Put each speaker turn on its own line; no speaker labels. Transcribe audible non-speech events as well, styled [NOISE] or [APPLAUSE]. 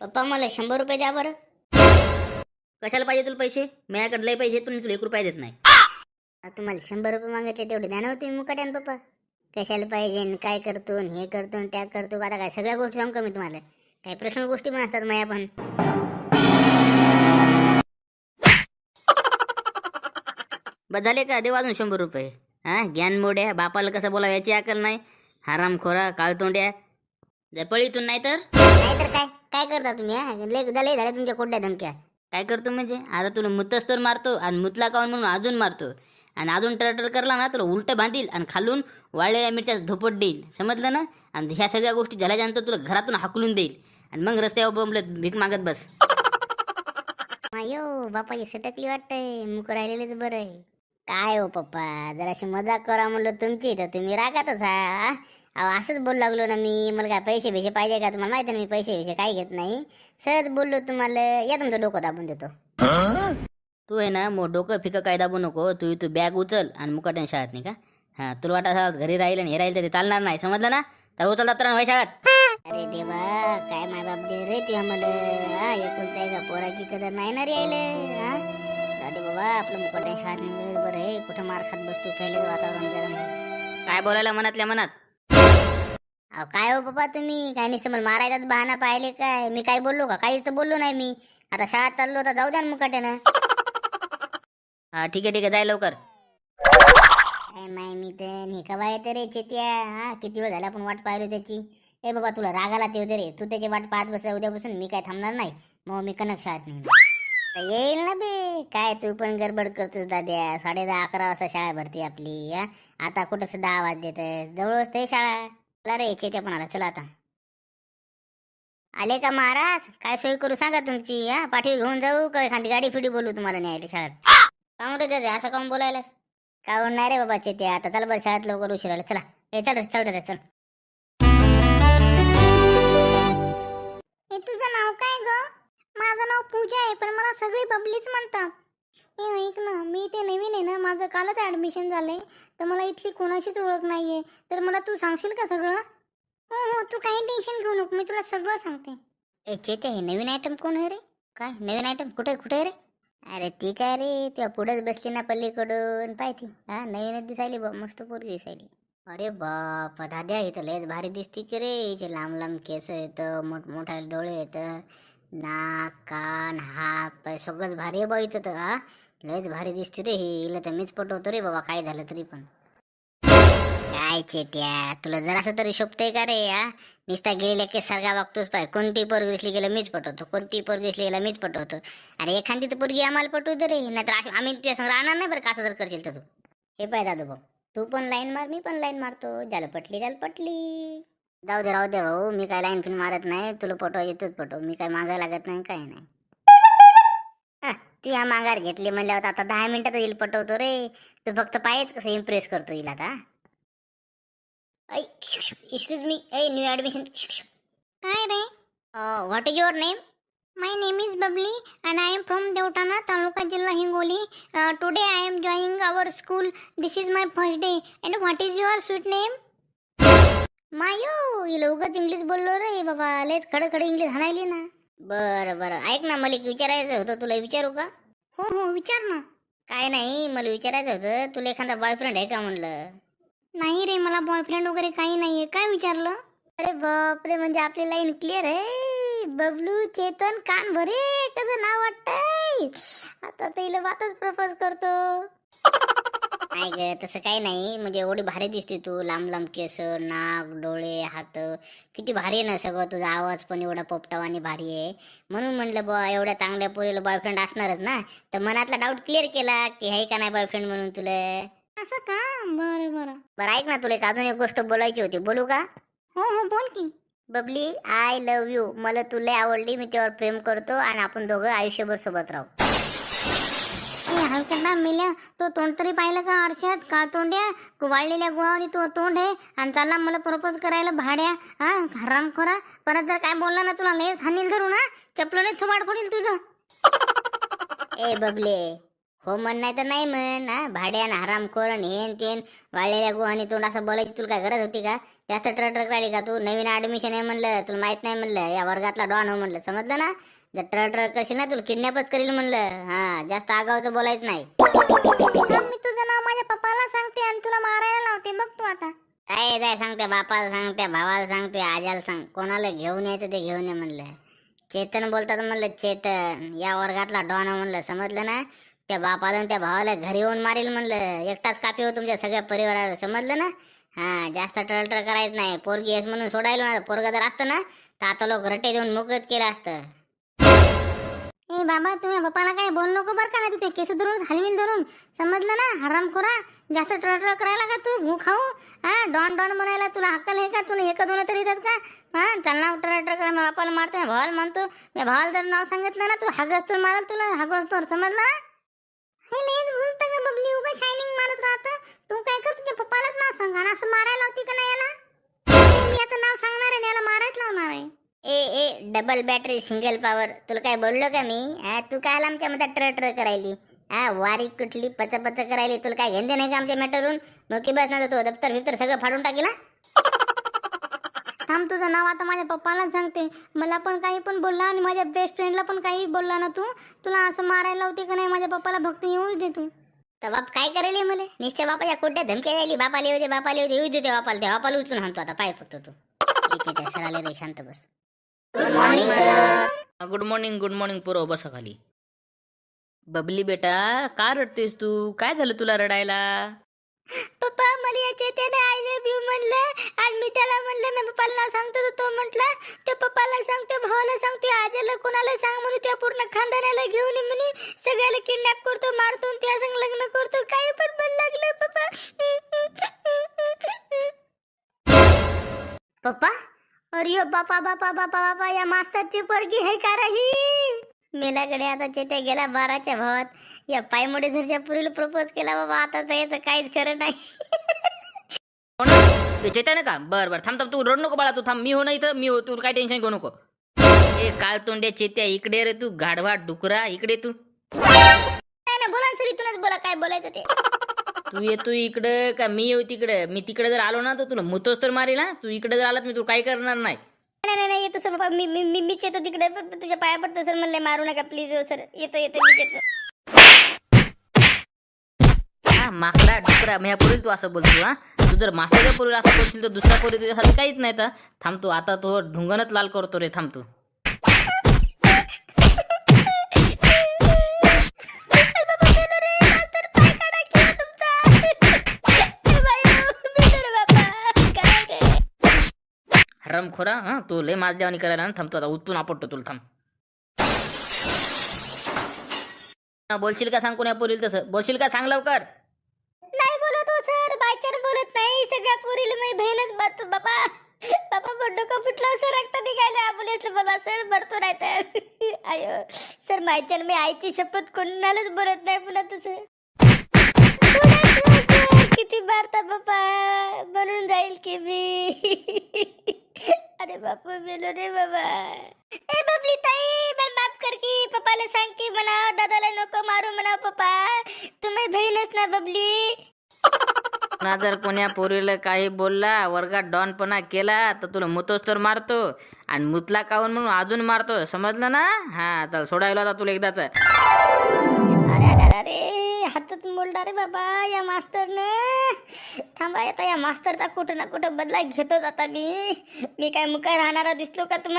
पप्पा मला शंभर रुपये द्या बरं.
कशाला पाहिजे तुला पैसे? माझ्याकडे लय पैसे पण तुला एक रुपया देत नाही.
अहो, तुम्हाला शंभर रुपये मागितले तेवढे द्या ना हो तुम्ही मुकाट्यान पप्पा. कशाला पाहिजे न काय करतो न हे करतो न त्या करतो आता काय सगळ्या गोष्टी सांगू का मी तुम्हाला? काही प्रश्न गोष्टी पण असतात माया पण.
बस झाले का? देऊ अजून शंभर रुपये. हा ज्ञान मोड्या बापाला कसं बोलावं याची अकल नाही. हरामखोरा काळतोंड्या. जर पळीतून नाही तर?
नाही तर काय करता तुम्ही हा? लय लय झाल्या तुमच्या कोड्या धमक्या.
काय करतो म्हणजे? आता तुला मुतच तर मारतो आणि मुतला काऊन म्हणून अजून मारतो. आणि अजून टरटर करला ना तुला उलटं बांधील आणि खालून वाळलेल्या मिरच्या धोपट देईल. समजलं ना? आणि ह्या सगळ्या गोष्टी झाल्याच्यानंतर तुला घरातून हाकलून देईल. आणि मग रस्त्यावर बोंबलत भीक मागत बस.
मायो बापा सटकली वाटतंय. मुक राहिलेलेच बरं आहे. काय हो पप्पा जराशी मजाक करा म्हणलं तुमची तर तुम्ही रागातच हा? अहो असंच बोलू लागलो ना मी. मला काय पैसे बिशे पाहिजे का? तुम्हाला माहिती ना मी पैसे बिशे काय घेत नाही. सहज बोललो तुम्हाला. या तुमचं डोकं दाबून देतो.
तू आहे ना मग डोकं फिकं काय दाबू नको. तू तू बॅग उचल आणि मुकाट्याने शाळेत नाही का हां तुला वाटा घरी राहील आणि हे राहील तरी चालणार नाही. समजलं ना? तर उचल तर व्हाय शाळेत.
अरे देवा काय माय बाप दे रे तुझ्या मला हा एकुलता आहे का? पोराची कदर नाही ना रे यायले हा दादे बाबा आपलं मुकोट्या शाळेत निघलं बरं आहे. कुठं मार खात बसतो पहिलेच वातावरण गरम आहे.
काय बोलायला मनातल्या मनात?
अहो काय हो बाबा तुम्ही? काय नुसतं मला मारायचाच बहाणा पाहिले काय? मी काय बोललो का? काहीच तर बोललो नाही मी. आता शाळेत चाललो तर जाऊ द्या ना मुकाट्यानं.
हा ठीक आहे ठीक आहे जाय लवकर.
काय माय मी तर निकवा येते रे चेत्या? हा किती वेळ झाला आपण वाट पाहिली त्याची? ए बाबा तुला रागाला ते होते रे तू त्याची वाट पाहत बस उद्यापासून मी काय थांबणार नाही. मग मी कनक शाळेत नाही येईल ना बे. काय तू पण गडबड करतोस दाद्या. साडे दहा अकरा वाजता शाळा भरती आपली हा. आता कुठं दहा वाज देत जवळ असते शाळा. चला रे येते पण आला चला आता. आले का महाराज? काय सोय करू सांगा तुमची हा? पाठी घेऊन जाऊ का एखादी गाडी फिडी बोलू तुम्हाला न्यायला शाळेत? काऊन रे दादा असं काऊन बोलायलास? काऊन नाही रे बाबा चेत्या आता चल बरं शाळेत लवकर उशीर आला चला ए चल चल दादा चल. तुझं नाव काय ग? माझं नाव पूजा आहे पण मला सगळी बबलीच म्हणतात. ए ऐक ना मी ते नवीन आहे ना माझं कालच ॲडमिशन झालं आहे तर मला इथली कोणाशीच ओळख नाही आहे तर मला तू सांगशील का सगळं? हो हो तू काही टेन्शन घेऊ नको मी तुला सगळं सांगते. ए चेते हे नवीन आयटम कोण आहे रे? काय नवीन आयटम कुठे कुठे रे? अरे ती काय रे तेव्हा पुढेच बसली ना पल्लीकडून पाय ती हा नवीनच दिसायली बा मस्त पोरगी दिसायली. अरे बाप दाद्या इथं लयच भारी दिसते की रे. हिचे लांब लांब केस येतं मोठमोठा डोळे येतं नाक कान हात पाय सगळंच भारी आहे बा इथं तर हा. लयच भारी दिसते रे ही. हिला तर मीच पटवतो रे बाबा काय झालं तरी पण. काय चेत्या तुला जरासं तरी शोभतंय का रे या निस्ता गेल्या की सारखा वागतोच पाय. कोणती पोरगी दिसली गेलं मीच पटवतो. कोणती पोरगी दिसली गेला मीच पटवतो. अरे एखादी तर पोरगी आम्हाला पटवू दे रे. नाहीतर आम्ही तुझ्यासमोर संग राहणार नाही बरं का असं जर करशील तर तू. हे पाय दादू भाऊ तू पण लाईन मार मी पण लाईन मारतो. ज्याला पटली त्याला पटली. जाऊ दे राहू दे भाऊ. मी काय लाईन फिन मारत नाही. तुला पटवायची तूच पटव. मी काय मागायला लागत नाही काय नाही. तू या माघार घेतली म्हणल्यावर आता दहा मिनिटात येईल पटवतो रे. तू फक्त पायच कसं इम्प्रेस करतो येईल आता. ऐ एक्सक्यूज मी ऐ न्यू ॲडमिशन काय रे? What is your name name? Is Babli and I am from Deotana, Taluka Jilla, Hingoli. Uh, today I am joining our school. This is my first day. And what is your sweet name? मायो हिला उगाच English बोललो रे बाबा. लयच खडं खडं English हाणायली ना. बरं बरं. ऐक ना मला एक विचारायचं होतं. तुला विचारू का? हो हो. विचार ना. काय नाही मला विचारायचं होतं. तुला एखादा बॉयफ्रेंड आहे का म्हणलं? नाही रे मला बॉयफ्रेंड वगैरे काही नाहीये. काय विचारलं? अरे बापरे म्हणजे आपली लाईन क्लिअर आहे? बबलू चेतन कान भरे कसं नाव वाटतंय? आता तिला वातच प्रपोज करतो. नाही ग तसं काही नाही. म्हणजे एवढी भारी दिसते तू. लांब लांब केस नाक डोळे हात. किती भारी आहे ना सगळं. तुझा आवाज पण एवढा पोपटावानी भारी आहे. म्हणून म्हणलं बा एवढ्या चांगल्या पोरीला बॉयफ्रेंड असणारच ना. तर मनातला डाऊट क्लिअर केला की आहे का नाही बॉयफ्रेंड म्हणून तुला? असं का? बरं बरं. बरं ऐक ना तुला एक अजून एक गोष्ट बोलायची होती. बोलू का? हो हो बोल की. बबली आय लव्ह यू मला तुला आवडली. मी त्यावर प्रेम करतो आणि आपण दोघं आयुष्यभर सोबत राहू. हलकटा मिल्या तो तोंड तरी पाहिलं का आरशात? का तोंड्या वाळलेल्या गुहावरी तो तोंड आहे. आणि चालला मला प्रपोज करायला भाड्या हा? हराम खोरा. परत जर काय बोलला ना तुला लेस हानील धरू ना चपलोने थोबाड पडेल तुझं. ए बबले हो म्हण नाही तर नाही म्हण हा? भाड्यान हराम आणि हेन तेन वाळलेल्या गुहाने तोंड असं बोलायची तुला काय गरज होती का? जास्त ट्रक ट्रक राहिली का तू? नवीन ऍडमिशन आहे म्हणलं तुला माहीत नाही म्हणलं या वर्गातला डॉन हो म्हणलं समजलं ना? ट्रक ट्रक करशील ना तुला किडनॅपच करील म्हणलं. हा जास्त आगावचं बोलायचं नाही.
मी तुझं नाव माझ्या पप्पाला सांगते आणि तुला मारायला लावते. बघ तू आता.
काय काय सांगते बापाला सांगते भावाला सांगते आजाला सांग. कोणाला घेऊन यायचं ते घेऊन ये म्हणलं. चेतन बोलतात म्हणलं चेतन या वर्गातला डॉन म्हणलं. समजलं ना? त्या बापाला आणि त्या भावाला घरी येऊन मारेल म्हणलं. एकटाच कापी हो तुमच्या सगळ्या परिवाराला. समजलं ना? हा जास्त टळटळ करायचं नाही. पोरगी येस म्हणून सोडायलो ना पोरगा जर असतं ना तर आता लोक रट्टे देऊन मोकळत केलं असतं.
ए बाबा तुम्ही पप्पाला काय बोल नको बरं का? नाही तुझे केस धरून हलवील धरून. समजलं ना? हराम खोरा. जास्त ट्रटर करायला का तू. घू खाऊ. हा? डॉन डॉन म्हणायला तुला हक्कल हे का? तुला एक दोन तरी येतात का? हा? चल ना ट्रटर करा. मी बापाला मारतो मी भावाला म्हणतो मी भावाला जर नाव सांगितलं ना तू हागस तर मारल तुला. हागस तर समजला? हे लेच बोलतं का बबली. उगा शायनिंग मारत राहतं. तू काय कर? तुझ्या पप्पालाच नाव सांग. आणि असं मारायला होती का नाही याला? मी याचं नाव सांगणार आहे याला मारायच लावणार आहे.
A A double battery single power तुला काय बोललो का मी? हा, तू काय आमच्या मध्ये ट्र ट्र करायली. हा वारी कुठली पच पच करायली. तुला काय घेणं नाही का आमच्या मॅटरवरून मग की बस ना तो दप्तर बिप्तर सगळं फाडून टाकेला?
थांब तुझं नाव आता माझ्या पप्पालाच सांगते. मला पण काही पण बोलला आणि माझ्या बेस्ट फ्रेंडला पण काही बोलला ना तू? तुला असं मारायला होती का नाही? माझ्या पप्पाला भक्त येऊच दे तू.
तर बाप काय करेल मला? निस्ते बापाच्या कोट्या धमक्या राहिली बापाले होते बापाले होते येऊ देते बापाला. ते बापाला उचलून हाणतो आता पाय फक्त तू. इथे सराले रे शांत बस. Good morning sir
good morning good morning पोरं बसा खाली बबली बेटा का रडतेस तू? काय झालं तुला रडायला?
पप्पा मला याचे त्याने आय लव्ह यू म्हणलं आणि मी त्याला म्हणलं मी पप्पाला नाव सांगतो तर तो म्हटला त्या पप्पाला सांगतो भावाला सांगतो आजीला कोणाला सांग म्हणून त्या पूर्ण खानदानाला घेऊन ये म्हणे सगळ्याला किडनॅप करतो मारतो त्या संग लग्न करतो काही पण म्हण लागलं पप्पा.
पप्पा?
अरे बापा बापा बापा बापा या मास्तरची पोरगी आहे का राही
मेलाकडे आता चेत्या गेला बाराच्या भावात. या पायमोडे सरच्या पुरीला प्रपोज केला बाबा आता तर याचं काहीच खरं नाही.
कोण ते चैतन्य का? बर बर थांब थांब तू रड नको बाळा तू थांब मी हो ना इथं मी हो तू काय टेन्शन घेऊ नको. ए काळ तोंड्या चेत्या इकडे रे तू गाढवा डुकरा इकडे तू.
नाही ना बोला ना सर इथूनच बोला काय बोलायचं ते?
तू येतो इकडं का मी येऊ तिकडं. मी तिकडे जर आलो ना तर तुला मुतोच तर मारेल ना तू इकडे जर आलात मी तू काय करणार नाही.
नाही नाही नाही येतो सर. बाबा मी मी मी मीच येतो तिकडे. पण तुझ्या पाया पडतो सर म्हणले मारू नका प्लीज हो सर. येतो येतो मीच येतो.
हा माकडा डुकरा मी पोरील तू असं बोलतो हा? तू जर मास्तरच्या पोरीला असं बोलशील तर दुसऱ्या पोरी तुझ्यासाठी काहीच नाही तर. थांब तू आता तो ढुंगणच लाल करतो रे थांब तू. हरम खोरा तू लय माझ देवानी करायला थांबतो आता उतून आपटतो तुला थांब. हा, बोलशील का सांग कोण्या पोरील तसं? बोलशील का सांग लवकर?
नाही बोलत हो सर. बायचार बोलत नाही. सगळ्या पोरीला मी बहीणच बातो बाबा. बाबा बड्डो का फुटलं हो, सर. रक्त निघाले ॲम्ब्युलन्सला बाबा सर. भरतो नाही तर [LAUGHS] आयो. सर मायच्यान मी आईची शपथ कोणालाच बोलत नाही पुन्हा तसं. बोलत किती मारता बाबा बनून जाईल की मी. [LAUGHS] मेलो रे बाबा. ए बबली ताई मला माफ कर की पप्पाला सांग की म्हणा दादाला नको मारू म्हणा पप्पा. तुम्ही बहीणच ना बबली.
ना जर कोण्या पोरीला काही बोलला वर्गात डॉनपणा केला तर तुला मुतोच तर मारतो. आणि मुतला काऊन म्हणून अजून मारतो समजलं ना? हा चल सोडायला आता तुला एकदाच.
अरे अरे अरे. हातच मोडला रे बाबा या मास्तरनं. थांबा आता या मास्तरचा कुठं ना कुठं बदला घेतोच आता मी. मी काय मुका राहणारा दिसलो का तुम्हाला?